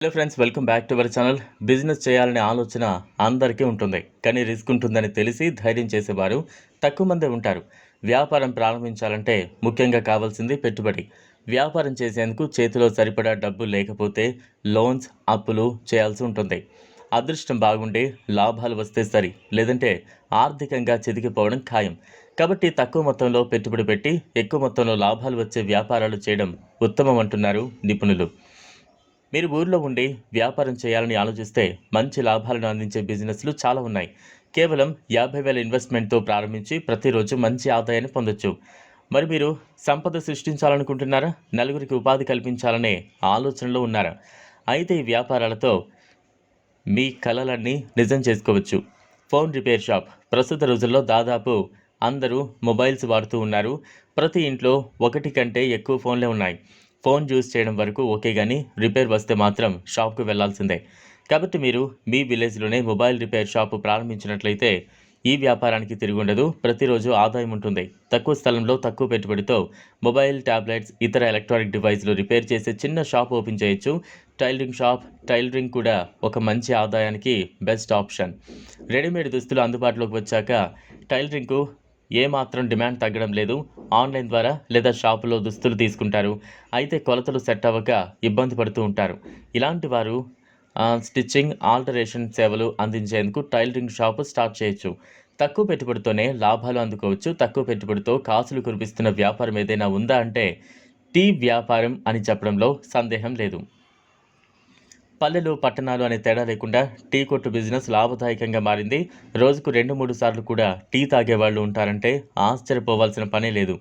Hello friends welcome back to our channel business చేయాలనే ఆలోచన అందరికీ ఉంటుంది. కానీ రిస్క్ ఉంటుందని తెలిసి ధైర్యం చేసేవారు తక్కువ మందే ఉంటారు. వ్యాపారం ప్రారంభించాలంటే ముఖ్యంగా కావాల్సింది పెట్టుబడి. వ్యాపారం చేసేందుకు చేతిలో సరిపడా డబ్బు లేకపోతే లోన్స్ అప్పులు చేయాల్సి ఉంటుంది. అదృష్టం బాగుండి లాభాలు వస్తే సరి లేదంటే ఆర్థికంగా చితికిపోవడం ఖాయం. కాబట్టి తక్కువ మొత్తంలో పెట్టుబడి పెట్టి ఎక్కువ మొత్తంలో లాభాలు వచ్చే వ్యాపారాలు చేయడం ఉత్తమం అంటున్నారు నిపుణులు. మీరు ఊర్లో ఉండి వ్యాపారం చేయాలని ఆలోచిస్తే మంచి లాభాలను అందించే బిజినెస్లు చాలా ఉన్నాయి. కేవలం యాభై వేల ఇన్వెస్ట్మెంట్తో ప్రారంభించి ప్రతిరోజు మంచి ఆదాయాన్ని పొందొచ్చు. మరి మీరు సంపద సృష్టించాలనుకుంటున్నారా? నలుగురికి ఉపాధి కల్పించాలనే ఆలోచనలో ఉన్నారా? అయితే ఈ వ్యాపారాలతో మీ కలలన్నీ నిజం చేసుకోవచ్చు. ఫోన్ రిపేర్ షాప్ ప్రస్తుత రోజుల్లో దాదాపు అందరూ మొబైల్స్ వాడుతూ ఉన్నారు. ప్రతి ఇంట్లో ఒకటి కంటే ఎక్కువ ఫోన్లే ఉన్నాయి. ఫోన్ యూజ్ చేయడం వరకు ఓకే కానీ రిపేర్ వస్తే మాత్రం షాప్కు వెళ్ళాల్సిందే. కాబట్టి మీరు మీ విలేజ్లోనే మొబైల్ రిపేర్ షాపు ప్రారంభించినట్లయితే ఈ వ్యాపారానికి తిరిగి ఉండదు. ప్రతిరోజు ఆదాయం ఉంటుంది. తక్కువ స్థలంలో తక్కువ పెట్టుబడితో మొబైల్ ట్యాబ్లెట్స్ ఇతర ఎలక్ట్రానిక్ డివైస్లు రిపేర్ చేసే చిన్న షాప్ ఓపెన్ చేయొచ్చు. టైలరింగ్ షాప్ టైలరింగ్ కూడా ఒక మంచి ఆదాయానికి బెస్ట్ ఆప్షన్. రెడీమేడ్ దుస్తులు అందుబాటులోకి వచ్చాక టైలరింగ్కు ఏమాత్రం డిమాండ్ తగ్గడం లేదు. ఆన్లైన్ ద్వారా లేదా షాపులో దుస్తులు తీసుకుంటారు. అయితే కొలతలు సెట్ అవ్వక ఇబ్బంది పడుతూ ఉంటారు. ఇలాంటి వారు స్టిచ్చింగ్ ఆల్టరేషన్ సేవలు అందించేందుకు టైలరింగ్ షాపు స్టార్ట్ చేయొచ్చు. తక్కువ పెట్టుబడితోనే లాభాలు అందుకోవచ్చు. తక్కువ పెట్టుబడితో కాసులు కురిపిస్తున్న వ్యాపారం ఏదైనా ఉందా అంటే టీ వ్యాపారం అని చెప్పడంలో సందేహం లేదు. పల్లెలు పట్టణాలు అనే తేడా లేకుండా టీ కొట్టు బిజినెస్ లాభదాయకంగా మారింది. రోజుకు రెండు మూడు సార్లు కూడా టీ తాగే వాళ్ళు ఉంటారంటే ఆశ్చర్యపోవాల్సిన పనే లేదు.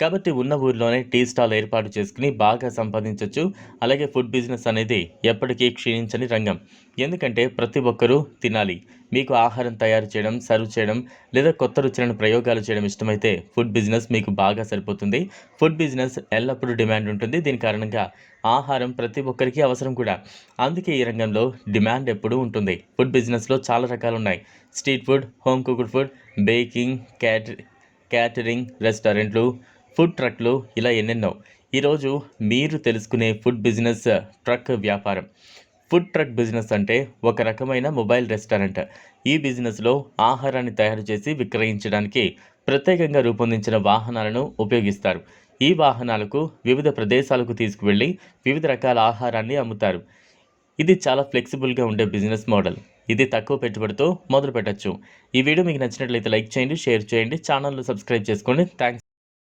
కాబట్టి ఉన్న ఊరిలోనే టీ స్టాల్ ఏర్పాటు చేసుకుని బాగా సంపాదించవచ్చు అలాగే ఫుడ్ బిజినెస్ అనేది ఎప్పటికీ క్షీణించని రంగం. ఎందుకంటే ప్రతి ఒక్కరూ తినాలి. మీకు ఆహారం తయారు చేయడం సర్వ్ చేయడం లేదా కొత్త రుచులను ప్రయోగాలు చేయడం ఇష్టమైతే ఫుడ్ బిజినెస్ మీకు బాగా సరిపోతుంది. ఫుడ్ బిజినెస్ ఎల్లప్పుడూ డిమాండ్ ఉంటుంది. దీని కారణంగా ఆహారం ప్రతి ఒక్కరికి అవసరం కూడా. అందుకే ఈ రంగంలో డిమాండ్ ఎప్పుడూ ఉంటుంది. ఫుడ్ బిజినెస్లో చాలా రకాలు ఉన్నాయి street food home cooked food baking cater catering రెస్టారెంట్లు ఫుడ్ ట్రక్లు ఇలా ఎన్నెన్నో. ఈరోజు మీరు తెలుసుకునే ఫుడ్ బిజినెస్ ట్రక్ వ్యాపారం. ఫుడ్ ట్రక్ బిజినెస్ అంటే ఒక రకమైన మొబైల్ రెస్టారెంట్. ఈ బిజినెస్లో ఆహారాన్ని తయారు చేసి విక్రయించడానికి ప్రత్యేకంగా రూపొందించిన వాహనాలను ఉపయోగిస్తారు. ఈ వాహనాలకు వివిధ ప్రదేశాలకు తీసుకువెళ్ళి వివిధ రకాల ఆహారాన్ని అమ్ముతారు. ఇది చాలా ఫ్లెక్సిబుల్గా ఉండే బిజినెస్ మోడల్. ఇది తక్కువ పెట్టుబడితో మొదలు పెట్టచ్చు ఈ వీడియో మీకు నచ్చినట్లయితే లైక్ చేయండి షేర్ చేయండి ఛానల్ను సబ్స్క్రైబ్ చేసుకోండి. థ్యాంక్స్